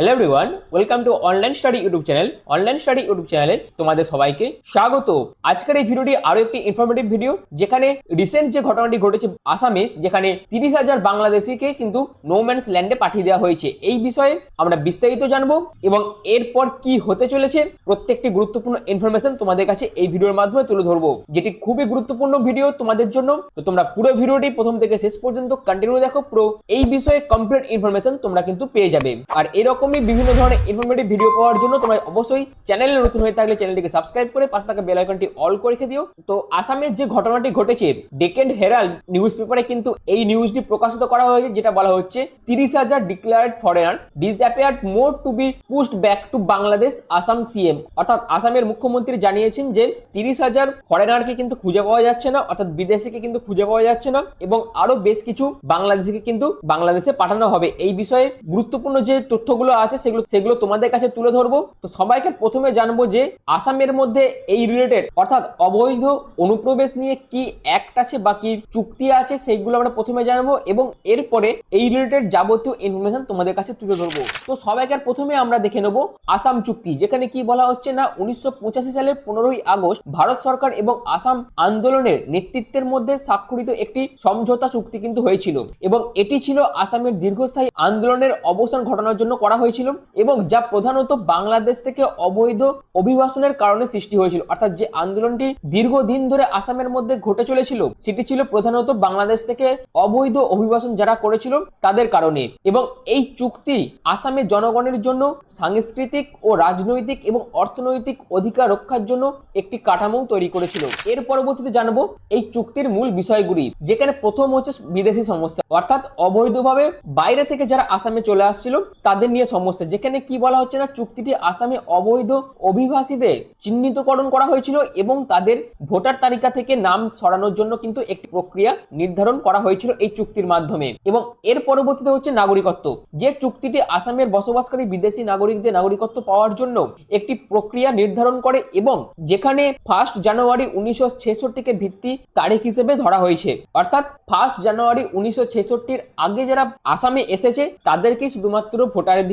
Hello everyone welcome to online study YouTube channel online study YouTube চ্যানেলে তোমাদের সবাইকে স্বাগত। আজকের এই ভিডিওটি আরও একটি ইনফরমেটিভ ভিডিও যেখানে রিসেন্ট যে ঘটনাটি ঘটেছে আসামে যেখানে তিরিশ হাজার বাংলাদেশিকে কিন্তু নোম্যান্স ল্যান্ডে পাঠিয়ে দেওয়া হয়েছে। এই বিষয়ে আমরা বিস্তারিত জানব এবং এরপর কি হতে চলেছে প্রত্যেকটি গুরুত্বপূর্ণ ইনফরমেশন তোমাদের কাছে এই ভিডিওর মাধ্যমে তুলে ধরবো। যেটি খুবই গুরুত্বপূর্ণ ভিডিও তোমাদের জন্য। তো তোমরা পুরো ভিডিওটি প্রথম থেকে শেষ পর্যন্ত কন্টিনিউ দেখো পুরো। এই বিষয়ে কমপ্লিট ইনফরমেশন তোমরা কিন্তু পেয়ে যাবে। আর এরকমই বিভিন্ন ধরনের ইনফরমেটিভ ভিডিও পাওয়ার জন্য তোমরা অবশ্যই চ্যানেলে নতুন হয়ে থাকলে চ্যানেলটিকে সাবস্ক্রাইব করে পাশে থাকা বেল আইকনটি অল করে রেখে দিও। তো আসামের যে ঘটনাটি ঘটেছে ডেকেন্ড হেরাল্ড নিউজ পেপারে কিন্তু এই নিউজটি প্রকাশিত করা হয়েছে, যেটা বলা হচ্ছে তিরিশ হাজার declared foreigners disappeared more to be pushed back to Bangladesh Assam CM অর্থাৎ আসামের মুখ্যমন্ত্রী জানিয়েছেন যে তিরিশ হাজার ফরেনারকে কিন্তু খুঁজে পাওয়া যাচ্ছে না, অর্থাৎ বিদেশিকে কিন্তু খুঁজে পাওয়া যাচ্ছে না এবং আরও বেশ কিছু বাংলাদেশিকে কিন্তু বাংলাদেশে পাঠানো হবে। এই বিষয়ে গুরুত্বপূর্ণ যে তথ্যগুলো আছে, সেগুলো সেগুলো তোমাদের কাছে তুলে ধরবো। তো সবাইকে প্রথমে জানব যে আসামের মধ্যে এই রিলেটেড অর্থাৎ অবৈধ অনুপ্রবেশ নিয়ে কি অ্যাক্ট আছে বা কি চুক্তি আছে, সেইগুলো আমরা প্রথমে জানব এবং এরপরে এই রিলেটেড যাবতীয় ইনফরমেশন তোমাদের কাছে তুলে ধরবো। তো সবাইকে প্রথমে আমরা দেখে নেব আসাম চুক্তি, যেখানে কি বলা হচ্ছে না, উনিশশো পঁচাশি সালের পনেরোই আগস্ট ভারত সরকার এবং আসাম আন্দোলনের নেতৃত্বের মধ্যে স্বাক্ষরিত একটি সমঝোতা চুক্তি কিন্তু হয়েছিল এবং এটি ছিল আসামের দীর্ঘস্থায়ী আন্দোলনের অবসান ঘটানোর জন্য করা হয়েছিল এবং যা প্রধানত বাংলাদেশ থেকে অবৈধ অভিবাসনের কারণে সৃষ্টি হয়েছিল। অর্থাৎ যে আন্দোলনটি দীর্ঘদিন ধরে আসামের মধ্যে ঘটে চলেছিল, সেটি ছিল প্রধানত বাংলাদেশ থেকে অবৈধ অভিবাসন যারা করেছিল তাদের কারণে। এবং এই চুক্তি আসামের জনগণের জন্য সাংস্কৃতিক ও রাজনৈতিক এবং অর্থনৈতিক অধিকার রক্ষার জন্য একটি কাঠামো তৈরি করেছিল। এর পরবর্তীতে জানব এই চুক্তির মূল বিষয়গুলি, যেখানে প্রথম হচ্ছে বিদেশি সমস্যা। অর্থাৎ অবৈধভাবে বাইরে থেকে যারা আসামে চলে আসছিল, তাদের নিয়ে সমস্যা। যেখানে কি বলা হচ্ছে না, চুক্তিটি আসামে অবৈধ অভিবাসীদের চিহ্নিতকরণ করা হয়েছিল এবং তাদের ভোটার তালিকা থেকে নাম সরানোর জন্য কিন্তু একটি প্রক্রিয়া নির্ধারণ করা হয়েছিল এই চুক্তির মাধ্যমে। এবং এর পরবর্তীতে হচ্ছে নাগরিকত্ব। যে চুক্তিটি আসামের বসবাসকারী বিদেশি নাগরিকদের নাগরিকত্ব পাওয়ার জন্য একটি প্রক্রিয়া নির্ধারণ করে এবং যেখানে ফার্স্ট জানুয়ারি উনিশশো ছেষট্টিকে ভিত্তি তারিখ হিসেবে ধরা হয়েছে। অর্থাৎ ফার্স্ট জানুয়ারি উনিশশো ছেষট্টির আগে যারা আসামে এসেছে, তাদেরকেই শুধুমাত্র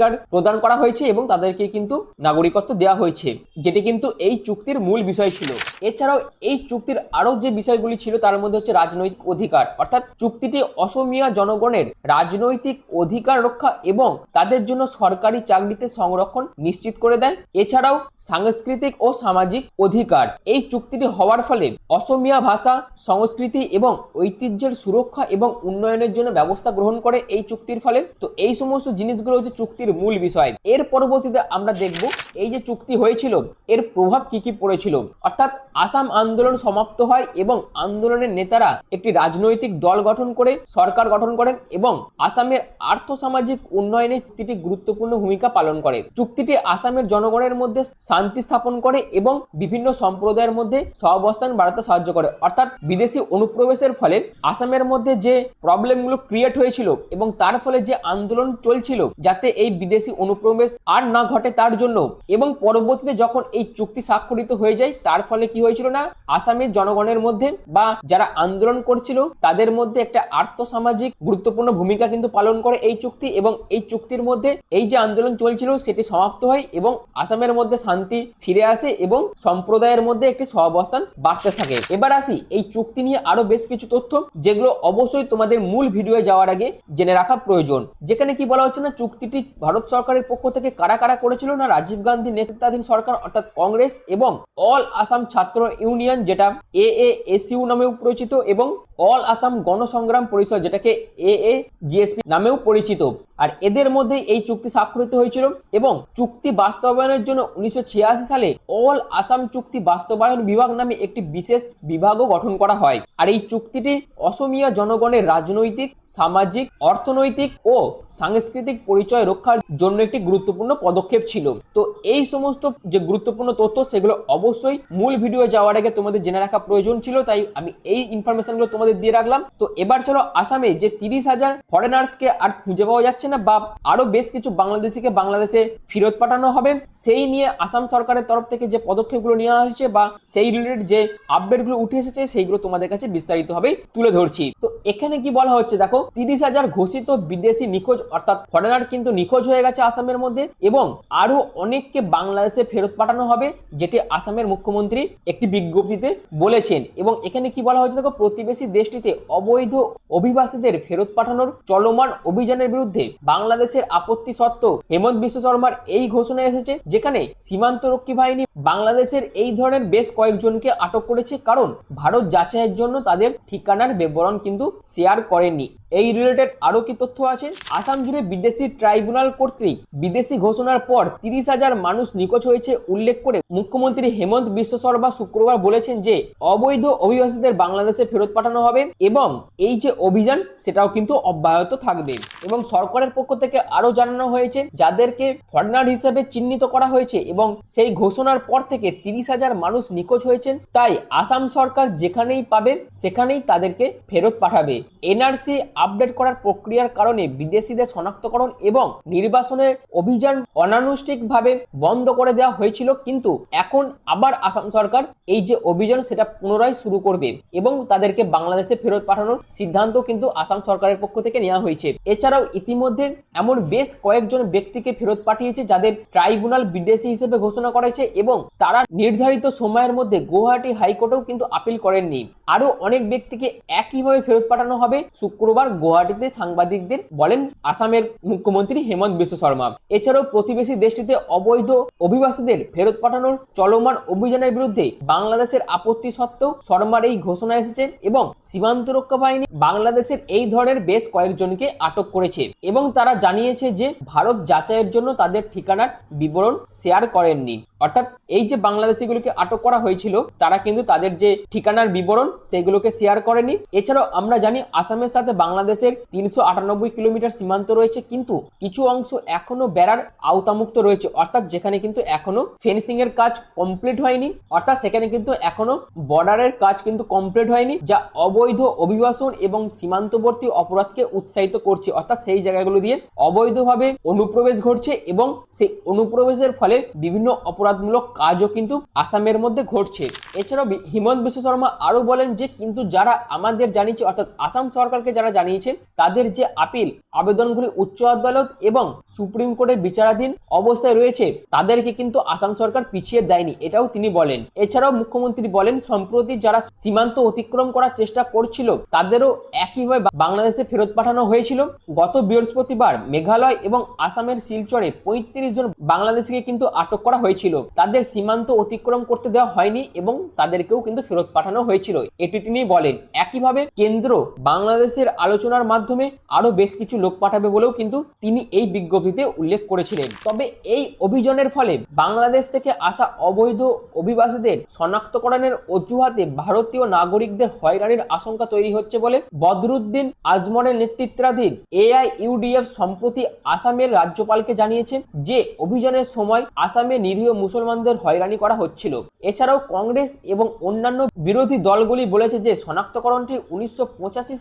ভোটাধিকার প্রদান করা হয়েছে এবং তাদেরকে কিন্তু নাগরিকত্ব দেওয়া হয়েছে, যেটি কিন্তু এই চুক্তির মূল বিষয় ছিল। এছাড়াও এই চুক্তির আরও যে বিষয়গুলি ছিল, তার মধ্যে হচ্ছে রাজনৈতিক অধিকার। অর্থাৎ চুক্তিটি অসমিয়া জনগণের রাজনৈতিক অধিকার রক্ষা এবং তাদের জন্য সরকারি চাকরিতে সংরক্ষণ নিশ্চিত করে দেয়। এছাড়াও সাংস্কৃতিক ও সামাজিক অধিকার। এই চুক্তিটি হওয়ার ফলে অসমিয়া ভাষা, সংস্কৃতি এবং ঐতিহ্যের সুরক্ষা এবং উন্নয়নের জন্য ব্যবস্থা গ্রহণ করে এই চুক্তির ফলে। তো এই সমস্ত জিনিসগুলো হচ্ছে চুক্তির মূল বিষয়। এর পরবর্তীতে আমরা দেখব এই যে চুক্তি হয়েছিল, এর প্রভাব কি কি পড়েছিল। অর্থাৎ আসাম আন্দোলন সমাপ্ত হয় এবং আন্দোলনের নেতারা একটি রাজনৈতিক দল গঠন করে, সরকার গঠন করেন এবং আসামের আর্থসামাজিক উন্নয়নে চুক্তিটি গুরুত্বপূর্ণ ভূমিকা পালন করে। চুক্তিটি আসামের জনগণের মধ্যে শান্তি স্থাপন করে এবং বিভিন্ন সম্প্রদায়ের মধ্যে সহাবস্থান বাড়াতে সাহায্য করে। অর্থাৎ বিদেশি অনুপ্রবেশের ফলে আসামের মধ্যে যে প্রবলেমগুলো ক্রিয়েট হয়েছিল এবং তার ফলে যে আন্দোলন চলছিল যাতে এই বিদেশি অনুপ্রবেশ আর না ঘটে তার জন্য এবং পরবর্তীতে যখন এই চুক্তি স্বাক্ষরিত হয়ে যায়, তার ফলে কি হয়েছিল না? আসামের জনগণের মধ্যে বা যারা আন্দোলন করছিল, তাদের মধ্যে একটা আর্থসামাজিক গুরুত্বপূর্ণ ভূমিকা কিন্তু পালন করে এই চুক্তি এবং এই চুক্তির মধ্যে এই যে আন্দোলন চলছিল, সেটি সমাপ্ত হয় এবং আসামের মধ্যে শান্তি ফিরে আসে এবং সম্প্রদায়ের মধ্যে একটি সহাবস্থান বাড়তে থাকে। এবার আসি এই চুক্তি নিয়ে আরও বেশ কিছু তথ্য, যেগুলো অবশ্যই তোমাদের মূল ভিডিওয়ে যাওয়ার আগে জেনে রাখা প্রয়োজন। যেখানে কি বলা হচ্ছে না, চুক্তিটি ভারত সরকারের পক্ষ থেকে কারা কারা করেছিল না, রাজীব গান্ধী নেতৃত্বাধীন সরকার অর্থাৎ কংগ্রেস এবং অল আসাম ছাত্র ইউনিয়ন যেটা এ এসইউ নামেও পরিচিত এবং অল আসাম গণসংগ্রাম পরিষদ, যেটাকে এ এ জিএসপি নামেও পরিচিত। আর এদের মধ্যে এই চুক্তি স্বাক্ষরিত হয়েছিল এবং চুক্তি বাস্তবায়নের জন্য উনিশশো ছিয়াশি সালে অল আসাম চুক্তি বাস্তবায়ন বিভাগ নামে একটি বিশেষ বিভাগও গঠন করা হয়। আর এই চুক্তিটি অসমিয়া জনগণের রাজনৈতিক, সামাজিক, অর্থনৈতিক ও সাংস্কৃতিক পরিচয় রক্ষার জন্য একটি গুরুত্বপূর্ণ পদক্ষেপ ছিল। তো এই সমস্ত যে গুরুত্বপূর্ণ তথ্য, সেগুলো অবশ্যই মূল ভিডিও যাওয়ার আগে তোমাদের জেনে রাখা প্রয়োজন ছিল, তাই আমি এই ইনফরমেশনগুলো তোমাদের তোমাদের দিয়ে রাখলাম। তো এবার চলো আসামে যে তিরিশ হাজার ফরেনার্সকে আর খুঁজে পাওয়া যাচ্ছে না বা আরও বেশ কিছু বাংলাদেশিকে বাংলাদেশে ফেরত পাঠানো হবে, সেই নিয়ে আসাম সরকারের তরফ থেকে যে পদক্ষেপগুলো নেওয়া হয়েছে বা সেই রিলেটেড যে আপডেটগুলো উঠে এসেছে, সেইগুলো তোমাদের কাছে বিস্তারিতভাবে তুলে ধরছি। তো এখানে কি বলা হচ্ছে দেখো, তিরিশ হাজার ঘোষিত বিদেশি নিখোঁজ অর্থাৎ ফরেনার কিন্তু নিখোঁজ হয়ে গেছে আসামের মধ্যে এবং আরও অনেককে বাংলাদেশে ফেরত পাঠানো হবে, যেটি আসামের মুখ্যমন্ত্রী একটি বিজ্ঞপ্তিতে বলেছেন। এবং এখানে কি বলা হয়েছে দেখো, প্রতিবেশী দেশটিতে অবৈধ অভিবাসীদের ফেরত পাঠানোর চলমান অভিযানের বিরুদ্ধে বাংলাদেশের আপত্তি সত্ত্বেও হেমন্ত বিশ্ব শর্মার এই ঘোষণা এসেছে, যেখানে সীমান্তরক্ষী বাহিনী বাংলাদেশের এই ধরনের বেশ কয়েকজনকে আটক করেছে। কারণ ভারত যাচাইয়ের জন্য তাদের ঠিকানার বিবরণ কিন্তু শেয়ার করেননি এই রিলেটেড আরও কি তথ্য আছে? আসাম জুড়ে বিদেশি ট্রাইব্যুনাল কর্তৃক বিদেশি ঘোষণার পর তিরিশ হাজার মানুষ নিখোঁজ হয়েছে উল্লেখ করে মুখ্যমন্ত্রী হেমন্ত বিশ্ব শর্মা শুক্রবার বলেছেন যে, অবৈধ অভিবাসীদের বাংলাদেশে ফেরত পাঠানো হবে এবং এই যে অভিযান, সেটাও কিন্তু অব্যাহত থাকবে। এবং সরকারের পক্ষ থেকে আরও জানানো হয়েছে, যাদেরকে ফরেনার হিসেবে চিহ্নিত করা হয়েছে এবং সেই ঘোষণার পর থেকে তিরিশ হাজার মানুষ নিখোঁজ হয়েছেন, তাই আসাম সরকার যেখানেই পাবে, সেখানেই তাদেরকে ফেরত পাঠাবে। এনআরসি আপডেট করার প্রক্রিয়ার কারণে বিদেশিদের শনাক্তকরণ এবং নির্বাসনের অভিযান অনানুষ্ঠানিকভাবে বন্ধ করে দেওয়া হয়েছিল, কিন্তু এখন আবার আসাম সরকার এই যে অভিযান, সেটা পুনরায় শুরু করবে এবং তাদেরকে বাংলাদেশে ফেরত পাঠানোর সিদ্ধান্ত কিন্তু আসাম সরকারের পক্ষ থেকে নেওয়া হয়েছে। এছাড়াও ইতিমধ্যে এমন বেশ কয়েকজন ব্যক্তিকে ফেরত পাঠিয়েছে, যাদের ট্রাইব্যুনাল বিদেশি হিসেবে ঘোষণা করেছে এবং তারা নির্ধারিত সময়ের মধ্যে গুয়াহাটি হাইকোর্টেও কিন্তু আপিল করেননি। আরও অনেক ব্যক্তিকে একইভাবে ফেরত পাঠানো হবে শুক্রবার গুয়াহাটিতে সাংবাদিকদের বলেন, আসামের মুখ্যমন্ত্রী হেমন্ত বিশ্ব শর্মা। এছাড়াও প্রতিবেশী দেশটিতে অবৈধ অভিবাসীদের ফেরত পাঠানোর চলমান অভিযানের বিরুদ্ধে বাংলাদেশের আপত্তি সত্ত্বেও শর্মার এই ঘোষণা এসেছে এবং সীমান্ত রক্ষা বাহিনী বাংলাদেশের এই ধরনের বেশ কয়েকজনকে আটক করেছে এবং তারা জানিয়েছে যে ভারত যাচাইয়ের জন্য তাদের ঠিকানার বিবরণ শেয়ার করেননি। অর্থাৎ এই যে বাংলাদেশিগুলোকে আটক করা হয়েছিল, তারা কিন্তু তাদের যে ঠিকানার বিবরণ, সেগুলোকে শেয়ার করেনি। এছাড়াও আমরা জানি আসামের সাথে বাংলাদেশের তিনশো আটানব্বই কিলোমিটার সীমান্ত রয়েছে, কিন্তু কিছু অংশ এখনও বেড়ার আওতামুক্ত রয়েছে। অর্থাৎ যেখানে কিন্তু এখনও ফেন্সিং এর কাজ কমপ্লিট হয়নি, অর্থাৎ সেখানে কিন্তু এখনও বর্ডারের কাজ কিন্তু কমপ্লিট হয়নি, যা অবৈধ অভিবাসন এবং সীমান্তবর্তী অপরাধকে উৎসাহিত করছে। অর্থাৎ সেই জায়গাগুলো দিয়ে অবৈধভাবে অনুপ্রবেশ ঘটছে এবং সেই অনুপ্রবেশের ফলে বিভিন্ন অপরাধমূলক কাজও কিন্তু আসামের মধ্যে ঘটছে। এছাড়াও হিমন্ত বিশ্ব শর্মা আরও বলেন যে, কিন্তু যারা আমাদের জানিয়েছে, অর্থাৎ আসাম সরকারকে যারা জানিয়েছে, তাদের যে আপিল, আবেদনগুলি উচ্চ আদালত এবং সুপ্রিম কোর্টের বিচারাধীন অবস্থায় রয়েছে, তাদেরকে কিন্তু আসাম সরকার পিছিয়ে দেয়নি, এটাও তিনি বলেন। এছাড়াও মুখ্যমন্ত্রী বলেন, সম্প্রতি যারা সীমান্ত অতিক্রম করার চেষ্টা করছিল, তাদেরও একইভাবে বাংলাদেশে ফেরত পাঠানো হয়েছিল। গত বৃহস্পতিবার মেঘালয় এবং আসামের শিলচরে পঁয়ত্রিশ জন বাংলাদেশিকে কিন্তু আটক করা হয়েছিল। তাদের সীমান্ত অতিক্রম করতে দেওয়া হয়নি এবং তাদেরকেও কিন্তু ফেরত পাঠানো হয়েছিল। এটি তিনি বলেন, একইভাবে কেন্দ্র বাংলাদেশের আলোচনার মাধ্যমে আরও বেশ কিছু লোক পাঠাবে বলেও কিন্তু তিনি এই বিজ্ঞপ্তিতে উল্লেখ করেছিলেন। তবে এই অভিযানের ফলে বাংলাদেশ থেকে আসা অবৈধ অভিবাসীদের শনাক্তকরণের অজুহাতে ভারতীয় নাগরিকদের হয়রানির আশঙ্কা তৈরি হচ্ছে বলে বদরুদ্দিন আজমনের নেতৃত্বাধীন এআই ইউডিএফ সম্প্রতি আসামের রাজ্যপালকে জানিয়েছেন যে, অভিযানের সময় আসামে নিরীহ মুসলমানদের হয়রানি করা হচ্ছিল। এছাড়াও কংগ্রেস এবং অন্যান্য বিরোধী দলগুলি বলেছে যে, শনাক্তকরণটি উনিশশো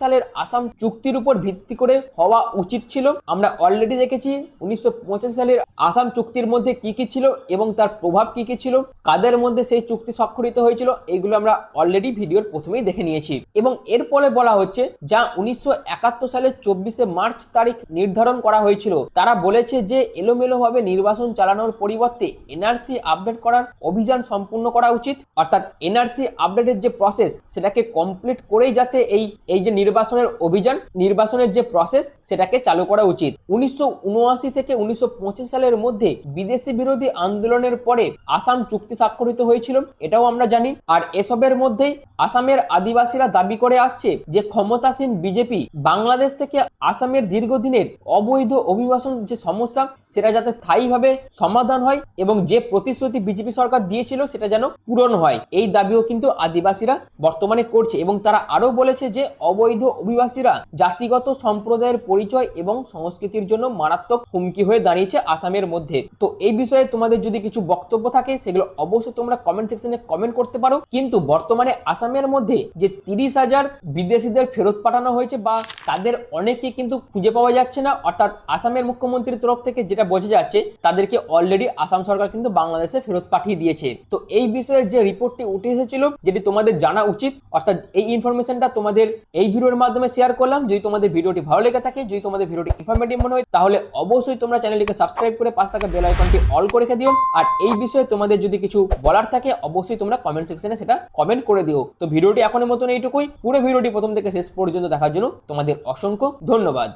সালের আসাম চুক্তির উপর ভিত্তি করে হওয়া উচিত ছিল। আমরা অলরেডি দেখেছি উনিশশো পঁচাশি সালের আসাম চুক্তির মধ্যে কি কি ছিল এবং তার প্রভাব কি কি ছিল, কাদের মধ্যে সেই চুক্তি স্বাক্ষরিত হয়েছিল এইগুলো আমরা অলরেডি ভিডিওর প্রথমেই দেখে নিয়েছি। এবং এর ফলে বলা হচ্ছে, যা উনিশশো একাত্তর সালের চব্বিশে মার্চ তারিখ নির্ধারণ করা হয়েছিল। তারা বলেছে যে, এলোমেলোভাবে নির্বাচন চালানোর পরিবর্তে এনআরসি আপডেট করার অভিযান সম্পূর্ণ করা উচিত। অর্থাৎ এনআরসি আপডেটের যে প্রসেস সেটাকে কমপ্লিট করেই যাতে এই এই যে নির্বাচনের অভিযান, নির্বাচনের যে প্রসেস সেটাকে চালু করা উচিত। উনিশশো উনআশি থেকে উনিশশো পঁচিশ সালের মধ্যে বিদেশি বিরোধী আন্দোলনের পরে আসাম চুক্তি স্বাক্ষরিত হয়েছিল, এটাও আমরা জানি। আর এসবের মধ্যেই আসামের আদিবাসীরা দাবি করে আসছে যে ক্ষমতাসীন বিজেপি বাংলাদেশ থেকে আসামের দীর্ঘদিনের অবৈধ অভিবাসন যে সমস্যা, সেটা যাতে স্থায়ীভাবে সমাধান হয় এবং যে প্রতি প্রতিশ্রুতি বিজেপি সরকার দিয়েছিল সেটা যেন পূরণ হয়। এই দাবিও কিন্তু আদিবাসীরা বর্তমানে করছে এবং তারা আরও বলেছে যে অবৈধ অভিবাসীরা জাতিগত সম্প্রদায়ের পরিচয় এবং সংস্কৃতির জন্য মারাত্মক হুমকি হয়ে দাঁড়িয়েছে আসামের মধ্যে। তো এই বিষয়ে তোমাদের যদি কিছু বক্তব্য থাকে, সেগুলো অবশ্যই তোমরা কমেন্ট সেকশনে কমেন্ট করতে পারো। কিন্তু বর্তমানে আসামের মধ্যে যে তিরিশ হাজার বিদেশিদের ফেরত পাঠানো হয়েছে বা তাদের অনেকে কিন্তু খুঁজে পাওয়া যাচ্ছে না, অর্থাৎ আসামের মুখ্যমন্ত্রীর তরফ থেকে যেটা বোঝা যাচ্ছে, তাদেরকে অলরেডি আসাম সরকার কিন্তু বাংলাদেশে ফেরত পাঠিয়ে দিয়েছে। তো এই বিষয়ে যে রিপোর্টটি উঠে এসেছিল, যেটি তোমাদের জানা উচিত, অর্থাৎ এই ইনফরমেশনটা তোমাদের এই ভিডিওর মাধ্যমে শেয়ার করলাম। যদি তোমাদের ভিডিওটি ভালো লেগে থাকে, যদি তোমাদের ভিডিওটি ইনফরমেটিভ মনে হয়, তাহলে অবশ্যই তোমরা চ্যানেলটিকে সাবস্ক্রাইব করে পাশ থাকা বেল আইকনটি অল করে রেখে দিও। আর এই বিষয়ে তোমাদের যদি কিছু বলার থাকে, অবশ্যই তোমরা কমেন্ট সেকশনে সেটা কমেন্ট করে দিও। তো ভিডিওটি এখনের মতন এইটুকুই। পুরো ভিডিওটি প্রথম থেকে শেষ পর্যন্ত দেখার জন্য তোমাদের অসংখ্য ধন্যবাদ।